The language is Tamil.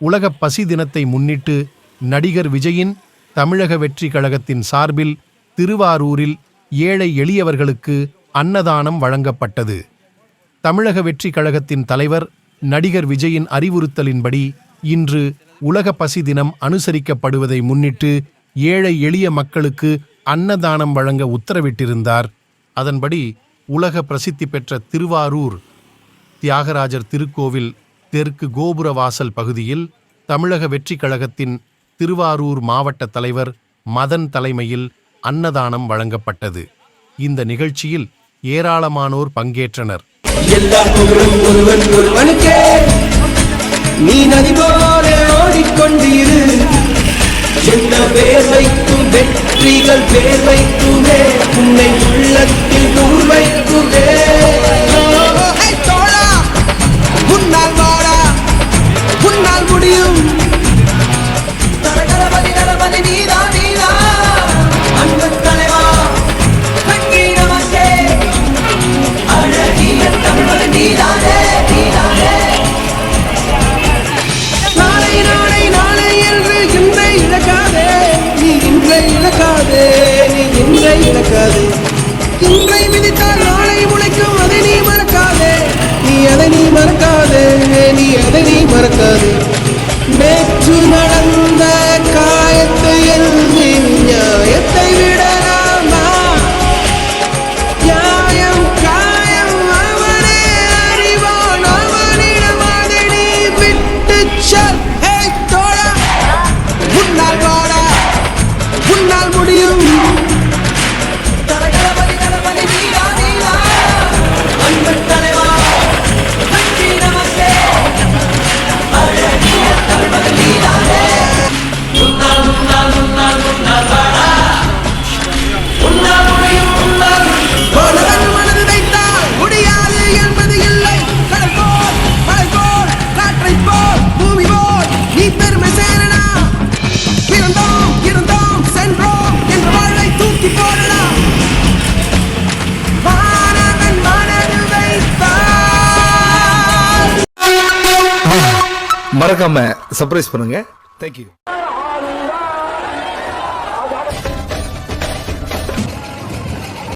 உலக பசி தினத்தை முன்னிட்டு நடிகர் விஜயின் தமிழக வெற்றி கழகத்தின் சார்பில் திருவாரூரில் ஏழை எளியவர்களுக்கு அன்னதானம் வழங்கப்பட்டது. தமிழக வெற்றி கழகத்தின் தலைவர் நடிகர் விஜயின் அறிவுறுத்தலின்படி இன்று உலக பசி தினம் அனுசரிக்கப்படுவதை முன்னிட்டு ஏழை எளிய மக்களுக்கு அன்னதானம் வழங்க உத்தரவிட்டிருந்தார். அதன்படி உலக பிரசித்தி பெற்ற திருவாரூர் தியாகராஜர் திருக்கோவில் தெற்கு கோபுர வாசல் பகுதியில் தமிழக வெற்றி கழகத்தின் திருவாரூர் மாவட்ட தலைவர் மதன் தலைமையில் அன்னதானம் வழங்கப்பட்டது. இந்த நிகழ்ச்சியில் ஏராளமானோர் பங்கேற்றனர். நீ வெற்றிகள் பேர் வைக்குமே உன்னை உள்ளத்தில் நூல் இன்றை இழக்காதே நீ இன்றை இழக்காதே. இன்றை விதித்தால் மறக்காமல் மறக்காம சர்ப்ரைஸ் பண்ணுங்க. தேங்க்யூ